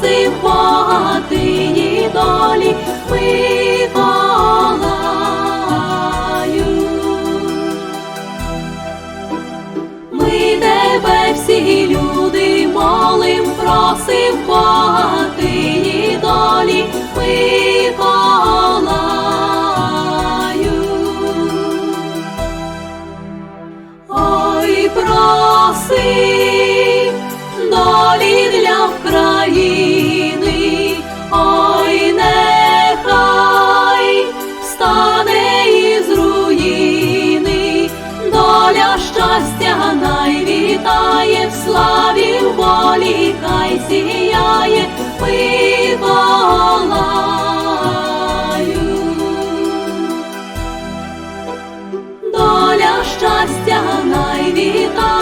просим богатині долі, Миколаю. Ми тебе всі люди молим, просим богатині сіяє пивалаю. Доля щастя найвіта.